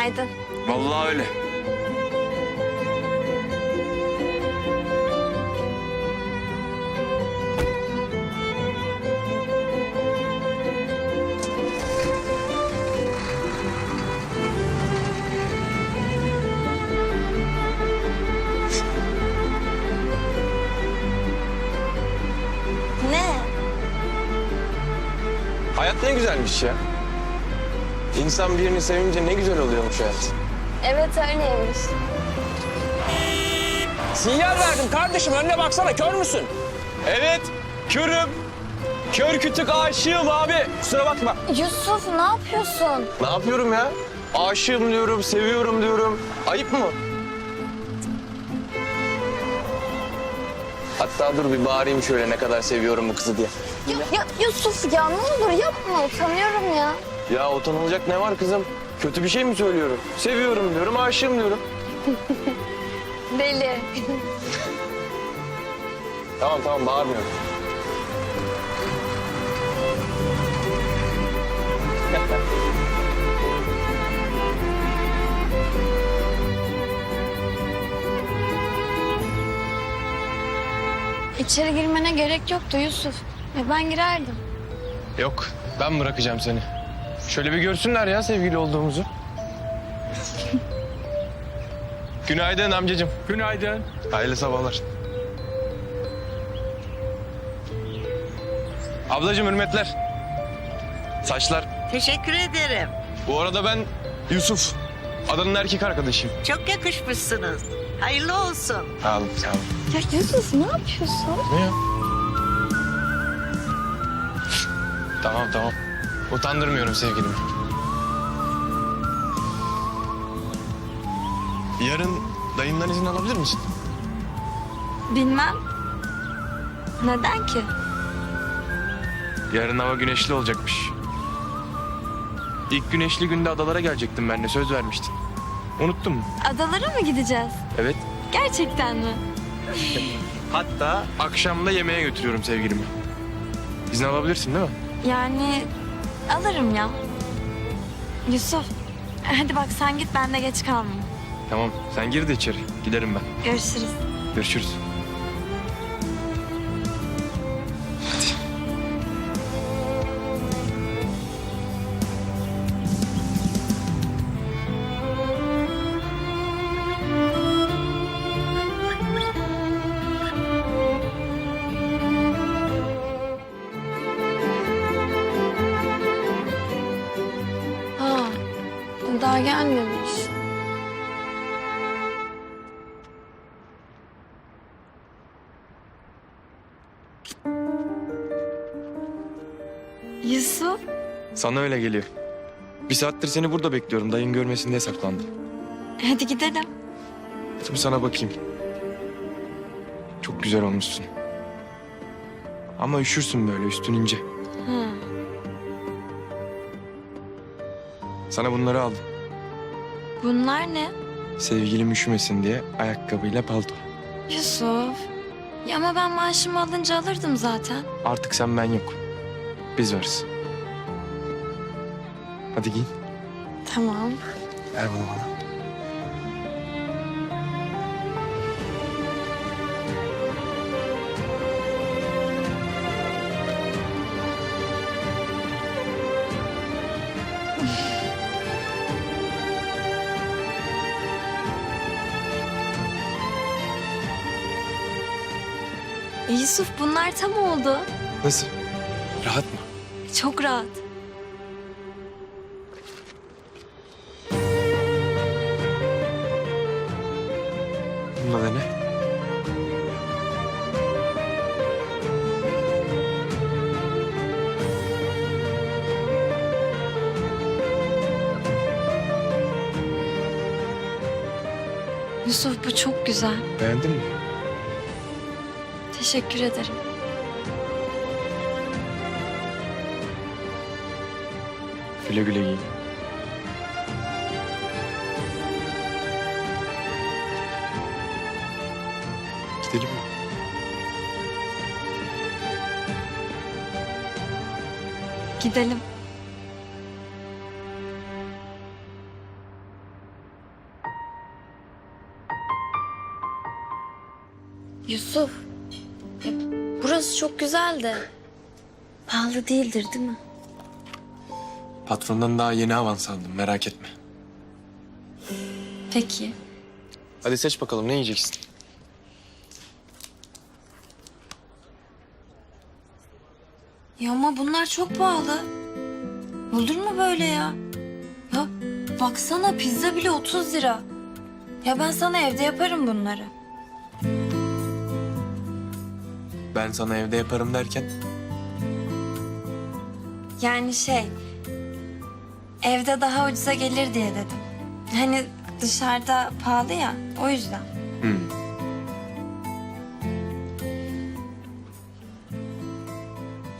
Günaydın. Vallahi öyle. Ne? Hayat ne güzelmiş ya. İnsan birini sevince ne güzel oluyormuş hayat. Evet öyleymiş. Sinyal verdim kardeşim önüne baksana kör müsün? Evet, körüm. Kör kütük aşığım abi. Kusura bakma. Yusuf ne yapıyorsun? Ne yapıyorum ya? Aşığım diyorum, seviyorum diyorum. Ayıp mı? Hatta dur bir bağırayım şöyle ne kadar seviyorum bu kızı diye. Ya, ya Yusuf ya ne olur yapma utanıyorum ya. Ya utanılacak ne var kızım? Kötü bir şey mi söylüyorum? Seviyorum diyorum, aşığım diyorum. Deli. Tamam tamam bağırmıyorum. İçeri girmene gerek yoktu Yusuf. E ben girerdim. Yok, ben bırakacağım seni. Şöyle bir görsünler ya sevgili olduğumuzu. Günaydın amcacığım. Günaydın. Hayırlı sabahlar. Ablacığım hürmetler. Saçlar. Teşekkür ederim. Bu arada ben Yusuf. Adanın erkek arkadaşıyım. Çok yakışmışsınız. Hayırlı olsun. Sağ olun, sağ olun. Ya Yusuf ne yapıyorsun? Ne ya? Tamam tamam. Utandırmıyorum sevgilimi. Yarın dayından izin alabilir misin? Bilmem. Neden ki? Yarın hava güneşli olacakmış. İlk güneşli günde adalara gelecektim ben de söz vermiştin. Unuttun mu? Adalara mı gideceğiz? Evet. Gerçekten mi? Hatta akşam da yemeğe götürüyorum sevgilimi. İzin alabilirsin değil mi? Yani alırım ya. Yusuf hadi bak sen git ben de geç kalmayayım. Tamam sen gir de içeri. Giderim ben. Görüşürüz. Görüşürüz. Gelmemiş. Yusuf, Sana öyle geliyor. Bir saattir seni burada bekliyorum. Dayın görmesin diye saklandım. hadi gidelim. Şimdi sana bakayım. Çok güzel olmuşsun. Ama üşürsün böyle üstün ince. Ha. Sana bunları aldım. Bunlar ne? Sevgilim üşümesin diye ayakkabıyla palto. Yusuf. Ya ama ben maaşımı alınca alırdım zaten. Artık sen ben yok. Biz varız. Hadi giyin. Tamam. Ver bunu bana. Yusuf bunlar tam oldu. Nasıl? Rahat mı? Çok rahat. Bununla da ne? Yusuf bu çok güzel. Beğendin mi? Teşekkür ederim. Güle güle giyin. Gidelim mi? Gidelim. Yusuf ya burası çok güzel de. Pahalı değildir değil mi? Patrondan daha yeni avans aldım merak etme. Peki. Hadi seç bakalım ne yiyeceksin? Ya ama bunlar çok pahalı. Olur mu böyle ya? Ya baksana pizza bile 30 lira. Ya ben sana evde yaparım bunları. Ben sana evde yaparım derken Yani şey... Evde daha ucuza gelir diye dedim. Hani dışarıda pahalı ya o yüzden.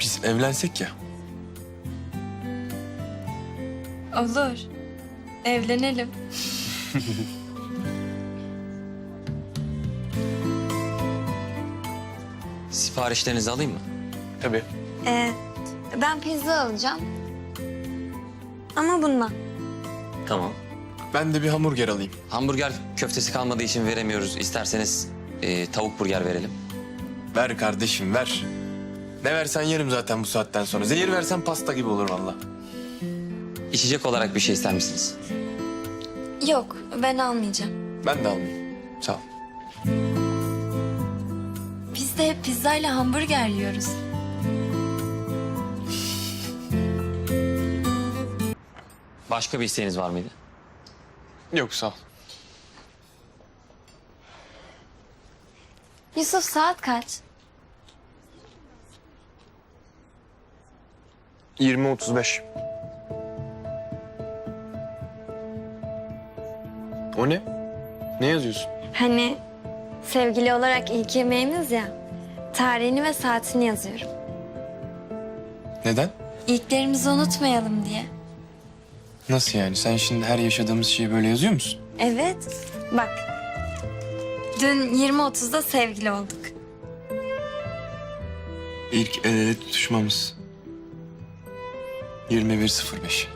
biz evlensek ya. Olur. Evlenelim. Siparişlerinizi alayım mı? Tabii. Ee, ben pizza alacağım. Ama bundan. Tamam. Ben de bir hamburger alayım. Hamburger köftesi kalmadığı için veremiyoruz. İsterseniz e, tavuk burger verelim. Ver kardeşim ver. Ne versen yerim zaten bu saatten sonra. Zehir versen pasta gibi olur valla. İçecek olarak bir şey ister misiniz? Yok ben almayacağım. Ben de almayayım. Sağ ol. Pizzayla hamburger yiyoruz. Başka bir isteğiniz var mıydı? Yok sağ ol. Yusuf saat kaç? 20-35. O ne? Ne yazıyorsun? Hani sevgili olarak ilk yemeğimiz ya. Tarihini ve saatini yazıyorum. Neden? İlklerimizi unutmayalım diye. Nasıl yani? Sen şimdi her yaşadığımız şeyi böyle yazıyor musun? Evet. Bak. Dün 20.30'da sevgili olduk. İlk el ele tutuşmamız. 21.05.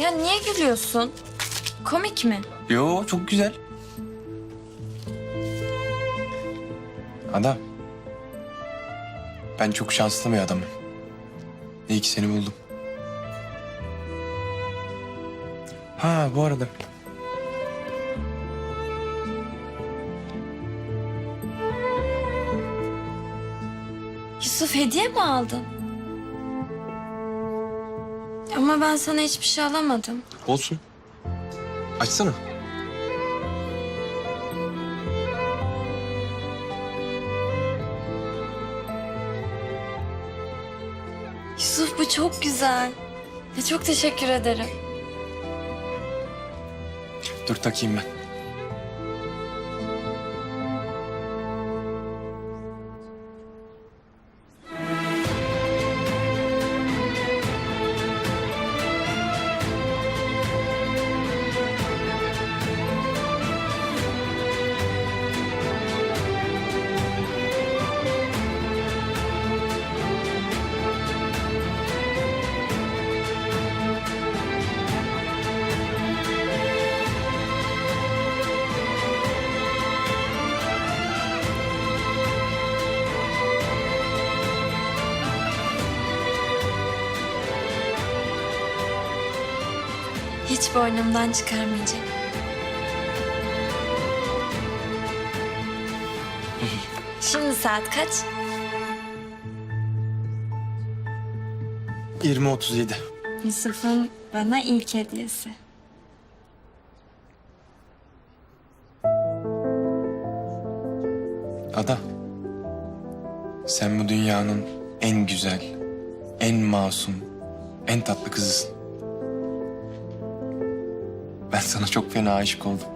Ya niye gülüyorsun? Komik mi? Yo çok güzel. Adam. Ben çok şanslı bir adamım. İyi ki seni buldum. Ha bu arada. Yusuf hediye mi aldın? Ama ben sana hiçbir şey alamadım. Olsun. Açsana. Yusuf bu çok güzel. Ya çok teşekkür ederim. Dur takayım ben. Hiç boynumdan çıkarmayacağım. Şimdi saat kaç? 20.37. Yusuf'un bana ilk hediyesi. Ada. Sen bu dünyanın en güzel, en masum, en tatlı kızısın. Ben sana çok fena aşık oldum.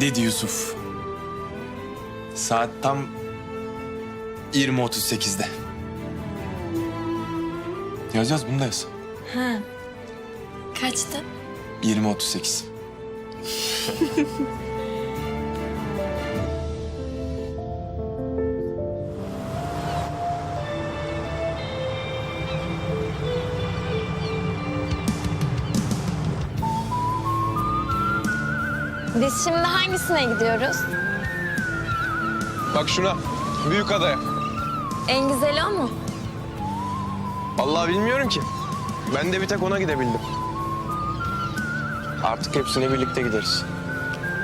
Dedi Yusuf. Saat tam 20.38'de. Yaz yaz bunu da yaz. Ha. Kaçtı? 20.38. Biz şimdi hangisine gidiyoruz? Bak şuna. Büyük adaya. En güzeli o mu? Vallahi bilmiyorum ki. Ben de bir tek ona gidebildim. Artık hepsine birlikte gideriz.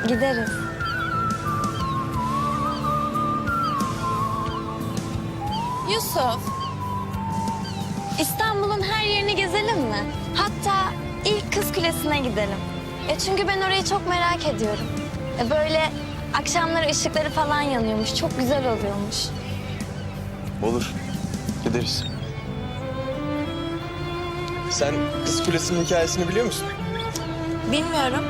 Gideriz. Yusuf. İstanbul'un her yerini gezelim mi? Hatta ilk Kız Kulesi'ne gidelim. E çünkü ben orayı çok merak ediyorum. E böyle akşamları ışıkları falan yanıyormuş. Çok güzel oluyormuş. Olur. Gideriz. Sen Kız Kulesi'nin hikayesini biliyor musun? Bilmiyorum.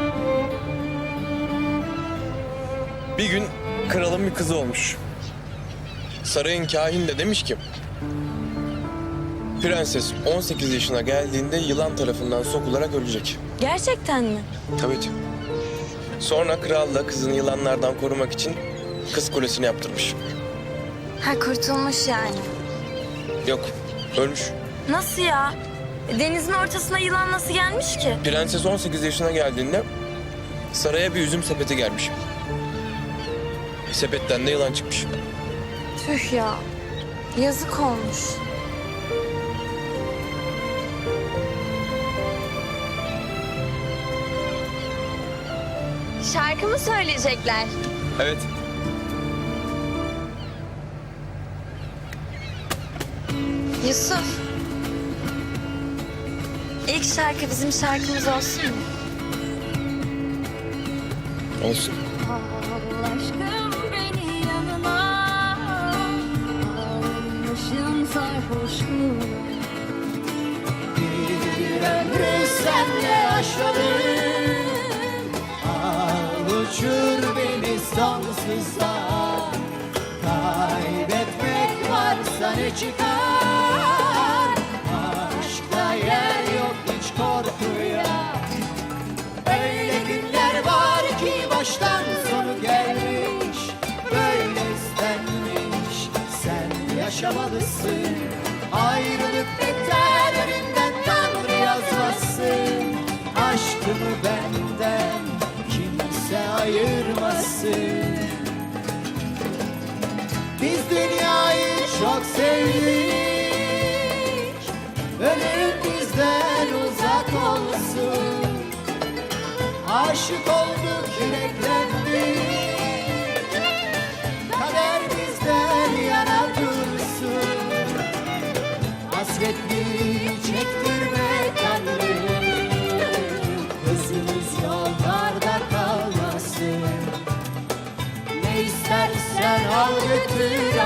Bir gün kralın bir kızı olmuş. Sarayın kahin de demiş ki... Prenses 18 yaşına geldiğinde yılan tarafından sokularak ölecek. Gerçekten mi? Tabii ki. Sonra kral da kızını yılanlardan korumak için kız kulesini yaptırmış. Ha kurtulmuş yani. Yok, ölmüş. Nasıl ya? Denizin ortasına yılan nasıl gelmiş ki? Prenses 18 yaşına geldiğinde saraya bir üzüm sepeti gelmiş. Sepetten de yılan çıkmış. Tüh ya. Yazık olmuş. Şarkı mı söyleyecekler? Evet. Yusuf. İlk şarkı bizim şarkımız olsun mu? Olsun. Al aşkım beni yanına Almışım sarhoşluğum ömrü senle aşalım Uçur beni sonsuzda Kaybetmek varsa ne çıkar ayırmasın Biz dünyayı çok sevdik. Ölüm bizden uzak olsun. Aşık olduk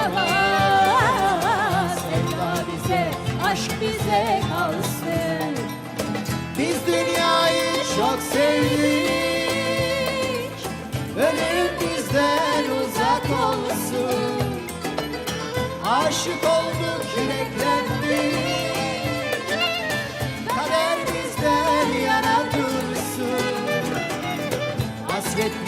ama Sevda aşk bize kalsın. Biz dünyayı çok sevdik. Ölüm bizden uzak olsun. Aşık olduk yüreklendik. Kader bizden yana dursun. Çekti